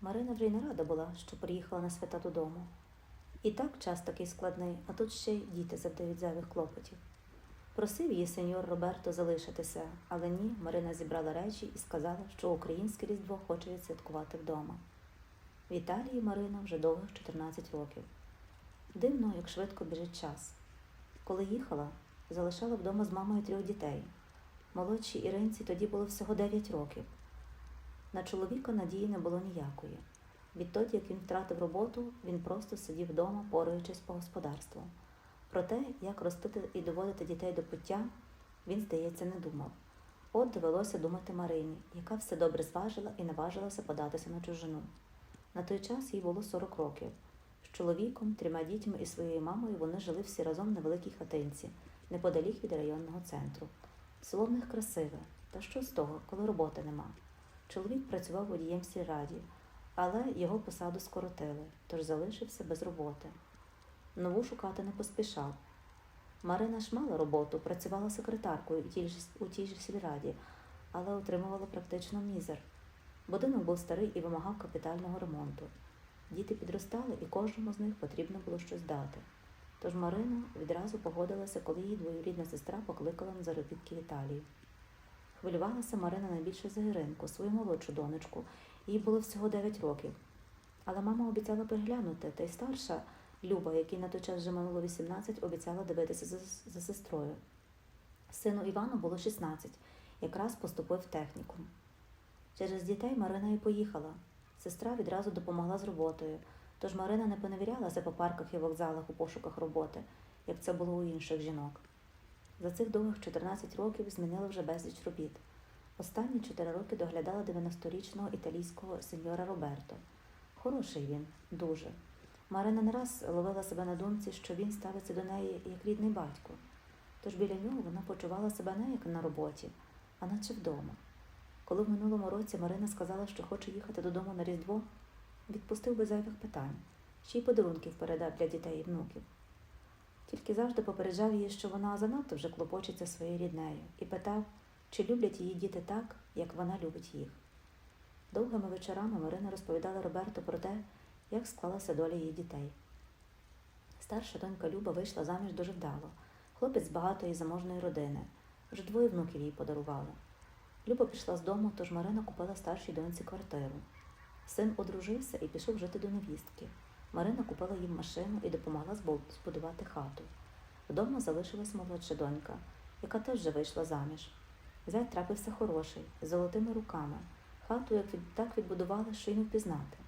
Марина вже й не рада була, що приїхала на свята додому. І так час такий складний, а тут ще й діти завдають зайвих клопотів. Просив її сеньор Роберто залишитися, але ні, Марина зібрала речі і сказала, що українське різдво хоче відсвяткувати вдома. В Італії Марина вже довгих 14 років. Дивно, як швидко біжить час. Коли їхала, залишала вдома з мамою трьох дітей. Молодшій Іринці тоді було всього 9 років. На чоловіка надії не було ніякої. Відтоді, як він втратив роботу, він просто сидів вдома, пораючись по господарству. Про те, як ростити і доводити дітей до пуття, він, здається, не думав. От довелося думати Марині, яка все добре зважила і наважилася податися на чужину. На той час їй було 40 років. З чоловіком, трьома дітьми і своєю мамою вони жили всі разом на великій хатинці, неподалік від районного центру. Село в них красиве, та що з того, коли роботи нема. Чоловік працював водієм в сільраді, але його посаду скоротили, тож залишився без роботи. Нову шукати не поспішав. Марина ж мала роботу, працювала секретаркою у тій ж, сільраді, але отримувала практично мізер. Будинок був старий і вимагав капітального ремонту. Діти підростали, і кожному з них потрібно було щось дати. Тож Марина відразу погодилася, коли її двоюрідна сестра покликала на заробітки в Італію. Хвилювалася Марина найбільше за Іринку, свою молодшу донечку. Їй було всього 9 років. Але мама обіцяла переглянути, та й старша Люба, якій на той час вже минуло 18, обіцяла дивитися за, за сестрою. Сину Івану було 16, якраз поступив в технікум. Через дітей Марина і поїхала. Сестра відразу допомогла з роботою, тож Марина не поневірялася по парках і вокзалах у пошуках роботи, як це було у інших жінок. За цих довгих 14 років змінила вже безліч робіт. Останні 4 роки доглядала 90-річного італійського сеньора Роберто. Хороший він, дуже. Марина не раз ловила себе на думці, що він ставиться до неї як рідний батько. Тож біля нього вона почувала себе не як на роботі, а наче вдома. Коли в минулому році Марина сказала, що хоче їхати додому на Різдво, відпустив би зайвих питань, ще й подарунків передав для дітей і внуків. Тільки завжди попереджав її, що вона занадто вже клопочеться своєю ріднею, і питав, чи люблять її діти так, як вона любить їх. Довгими вечорами Марина розповідала Роберту про те, як склалася доля її дітей. Старша донька Люба вийшла заміж дуже вдало, хлопець з багатої заможної родини. Вже двоє внуків їй подарували. Люба пішла з дому, тож Марина купила старшій доньці квартиру. Син одружився і пішов жити до невістки. Марина купила їм машину і допомогла збудувати хату. Вдома залишилась молодша донька, яка теж вже вийшла заміж. Зять трапився хороший, з золотими руками. Хату так відбудували, що й не впізнати.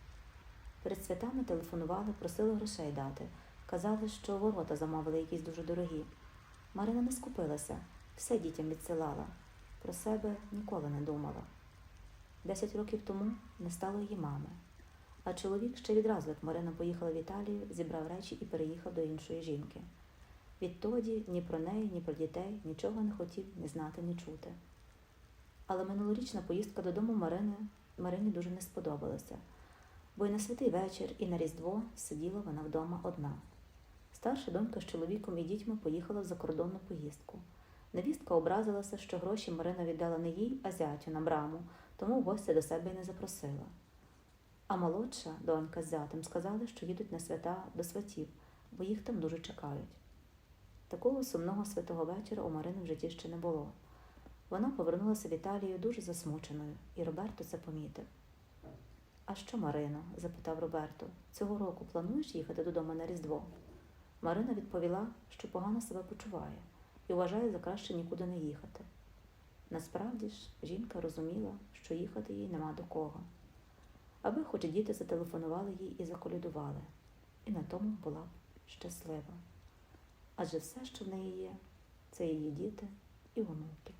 Перед святами телефонували, просили грошей дати. Казали, що ворота замовили якісь дуже дорогі. Марина не скупилася, все дітям відсилала. Про себе ніколи не думала. Десять років тому не стало її мами. А чоловік ще відразу, як Марина поїхала в Італію, зібрав речі і переїхав до іншої жінки. Відтоді ні про неї, ні про дітей нічого не хотів ні знати, ні чути. Але минулорічна поїздка додому Марини Марині дуже не сподобалася, бо й на святий вечір, і на Різдво сиділа вона вдома одна. Старша донька з чоловіком і дітьми поїхала в закордонну поїздку. Невістка образилася, що гроші Марина віддала не їй, а зятю на браму, тому в гості до себе й не запросила. А молодша донька з зятем сказали, що їдуть на свята до сватів, бо їх там дуже чекають. Такого сумного святого вечора у Марини в житті ще не було. Вона повернулася в Італію дуже засмученою, і Роберто це помітив. А що, Марино? запитав Роберто, цього року плануєш їхати додому на Різдво? Марина відповіла, що погано себе почуває і вважає за краще нікуди не їхати. Насправді ж, жінка розуміла, що їхати їй нема до кого. Аби хоч діти зателефонували їй і заколядували, і на тому була б щаслива. Адже все, що в неї є, це її діти і онуки.